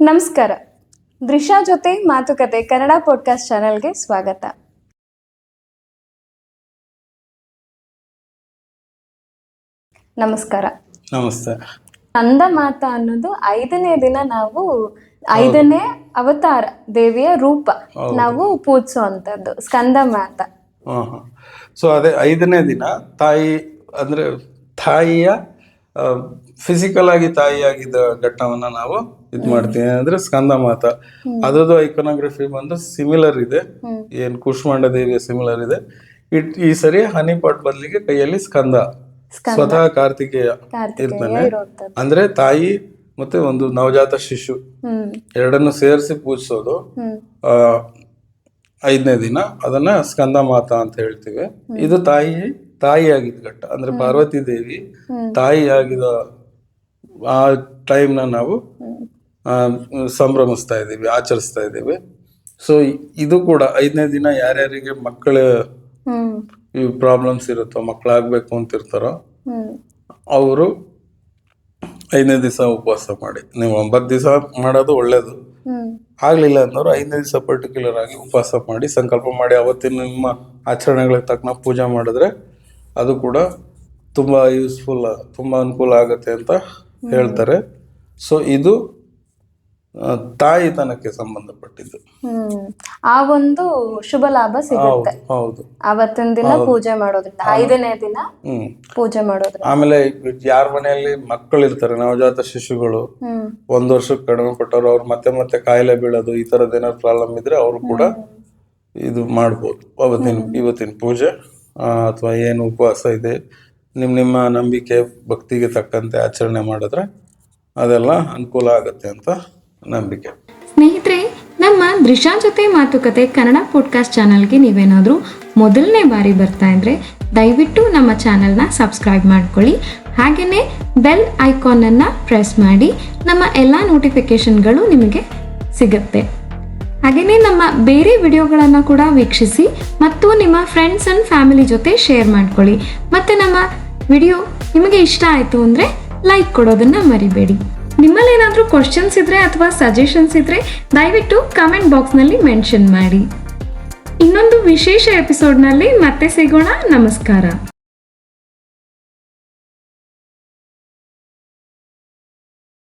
ನಮಸ್ಕಾರ. ದೃಶಾ ಜೊತೆ ಮಾತುಕತೆ ಕನ್ನಡ ಪಾಡ್ಕಾಸ್ಟ್ ಚಾನೆಲ್ಗೆ ಸ್ವಾಗತ. ನಮಸ್ಕಾರ. ನಮಸ್ತೆ. ಅಂದ ಮಾತ ಅನ್ನೋದು ಐದನೇ ದಿನ ನಾವು ಐದನೇ ಅವತಾರ ದೇವಿಯ ರೂಪ. ನಾವು ಪೂಜಿಸುವಂತದ್ದು ಸ್ಕಂದ ಮಾತ. ಸೊ ಅದೇ ಐದನೇ ದಿನ ತಾಯಿ ಅಂದ್ರೆ ತಾಯಿಯ ಫಿಸಿಕಲ್ ಆಗಿ ತಾಯಿಯಾಗಿದ್ದ ಘಟ್ಟವನ್ನ ನಾವು ಇದು ಮಾಡ್ತೀನಿ ಅಂದ್ರೆ ಸ್ಕಂದ ಮಾತ. ಅದ್ರದ್ದು ಐಕೋನೋಗ್ರಫಿ ಬಂದು ಸಿಮಿಲರ್ ಇದೆ. ಏನ್ ಕೂಷ್ಮಾಂಡ ದೇವಿಯ ಸಿಮಿಲರ್ ಇದೆ. ಇಟ್ ಈ ಸರಿ ಹನಿ ಪಾಟ್ ಬದಲಿಗೆ ಕೈಯಲ್ಲಿ ಸ್ಕಂದ. ಸ್ವತಃ ಕಾರ್ತಿಕೇಯ ಇರ್ತಾನೆ ಅಂದ್ರೆ ತಾಯಿ ಮತ್ತೆ ಒಂದು ನವಜಾತ ಶಿಶು. ಎರಡನ್ನು ಸೇರಿಸಿ ಪೂಜಿಸೋದು. ಆ, ಐದನೇ ದಿನ ಅದನ್ನ ಸ್ಕಂದ ಮಾತ ಅಂತ ಹೇಳ್ತೀವಿ. ಇದು ತಾಯಿ ತಾಯಿ ಆಗಿದ ಘಟ್ಟ. ಅಂದ್ರೆ ಪಾರ್ವತಿ ದೇವಿ. ತಾಯಿ ಆಗಿದ ಆ ಟೈಮ್ನ ನಾವು ಸಂಭ್ರಮಿಸ್ತಾ ಇದ್ದೀವಿ ಆಚರಿಸ್ತಾ ಇದ್ದೀವಿ. ಸೊ ಇದು ಕೂಡ ಐದನೇ ದಿನ ಯಾರ್ಯಾರಿಗೆ ಮಕ್ಕಳ ಈ ಪ್ರಾಬ್ಲಮ್ಸ್ ಇರುತ್ತೋ ಮಕ್ಕಳಾಗಬೇಕು ಅಂತ ಇರ್ತಾರೋ ಅವರು ಐದನೇ ದಿವಸ ಉಪವಾಸ ಮಾಡಿ. ನೀವು ಒಂಬತ್ತು ದಿವಸ ಮಾಡೋದು ಒಳ್ಳೇದು. ಆಗ್ಲಿಲ್ಲ ಅಂದವರು ಐದನೇ ದಿವಸ ಪರ್ಟಿಕ್ಯುಲರ್ ಆಗಿ ಉಪವಾಸ ಮಾಡಿ ಸಂಕಲ್ಪ ಮಾಡಿ ಅವತ್ತಿನ ನಿಮ್ಮ ಆಚರಣೆಗಳಿಗೆ ತಕ್ಕನ ಪೂಜೆ ಮಾಡಿದ್ರೆ ಅದು ಕೂಡ ತುಂಬ ಯೂಸ್ಫುಲ್ ತುಂಬ ಅನುಕೂಲ ಆಗುತ್ತೆ ಅಂತ ಹೇಳ್ತಾರೆ. ಸೊ ಇದು ತಾಯಿತನಕ್ಕೆ ಸಂಬಂಧಪಟ್ಟಿದ್ದು. ಆ ಒಂದು ಶುಭ ಲಾಭ ಸಿಗುತ್ತೆ. ಹೌದು ಅವತ್ತಿನ ದಿನ ಪೂಜೆ ಮಾಡೋದ್ರಿಂದ. ಐದನೇ ದಿನ ಹ್ಮ್. ಪೂಜೆ ಮಾಡೋದ್ರಿಂದ. ಆಮೇಲೆ ಯಾರ ಮನೆಯಲ್ಲಿ ಮಕ್ಕಳು ಇರ್ತಾರೆ ನವಜಾತ ಶಿಶುಗಳು ಒಂದು ವರ್ಷಕ್ಕೆ ಕಡಿಮೆ ಕೊಟ್ಟವರು ಅವ್ರು ಮತ್ತೆ ಮತ್ತೆ ಕಾಯಿಲೆ ಬೀಳೋದು ಈ ತರದ ಏನಾದ್ರು ಪ್ರಾಬ್ಲಮ್ ಇದ್ರೆ ಅವರು ಕೂಡ ಇದು ಮಾಡ್ಬೋದು. ಅವತ್ತಿನ ಇವತ್ತಿನ ಪೂಜೆ ಅಥವಾ ಏನು ಉಪವಾಸ ಇದೆ ನಿಮ್ಮ ನಿಮ್ಮ ನಂಬಿಕೆ ಭಕ್ತಿಗೆ ತಕ್ಕಂತೆ ಆಚರಣೆ ಮಾಡಿದ್ರೆ ಅದೆಲ್ಲ ಅನುಕೂಲ ಆಗುತ್ತೆ ಅಂತ ನಂಬಿಕೆ. ಸ್ನೇಹಿತರೆ, ನಮ್ಮ ದೃಶಾ ಜೊತೆ ಮಾತುಕತೆ ಕನ್ನಡ ಪಾಡ್ಕಾಸ್ಟ್ ಚಾನಲ್ಗೆ ನೀವೇನಾದರೂ ಮೊದಲನೇ ಬಾರಿ ಬರ್ತಾ ಇದ್ರೆ ದಯವಿಟ್ಟು ನಮ್ಮ ಚಾನಲ್ನ ಸಬ್ಸ್ಕ್ರೈಬ್ ಮಾಡ್ಕೊಳ್ಳಿ. ಹಾಗೆಯೇ ಬೆಲ್ ಐಕಾನನ್ನು ಪ್ರೆಸ್ ಮಾಡಿ ನಮ್ಮ ಎಲ್ಲ ನೋಟಿಫಿಕೇಷನ್ಗಳು ನಿಮಗೆ ಸಿಗುತ್ತೆ. ಹಾಗೆಯೇ ನಮ್ಮ ಬೇರೆ ವಿಡಿಯೋಗಳನ್ನು ಕೂಡ ವೀಕ್ಷಿಸಿ ಮತ್ತು ನಿಮ್ಮ ಫ್ರೆಂಡ್ಸ್ ಆ್ಯಂಡ್ ಫ್ಯಾಮಿಲಿ ಜೊತೆ ಶೇರ್ ಮಾಡ್ಕೊಳ್ಳಿ. ಮತ್ತು ನಮ್ಮ ವಿಡಿಯೋ ನಿಮಗೆ ಇಷ್ಟ ಆಯಿತು ಅಂದರೆ ಲೈಕ್ ಕೊಡೋದನ್ನು ಮರಿಬೇಡಿ. ನಿಮ್ಮಲ್ಲೇನಾದರೂ ಕ್ವಶನ್ಸ್ ಇದ್ರೆ ಅಥವಾ ಸಜೆಷನ್ಸ್ ಇದ್ರೆ ದಯವಿಟ್ಟು ಕಮೆಂಟ್ ಬಾಕ್ಸ್ನಲ್ಲಿ ಮೆನ್ಷನ್ ಮಾಡಿ. ಇನ್ನೊಂದು ವಿಶೇಷ ಎಪಿಸೋಡ್ನಲ್ಲಿ ಮತ್ತೆ ಸಿಗೋಣ. ನಮಸ್ಕಾರ.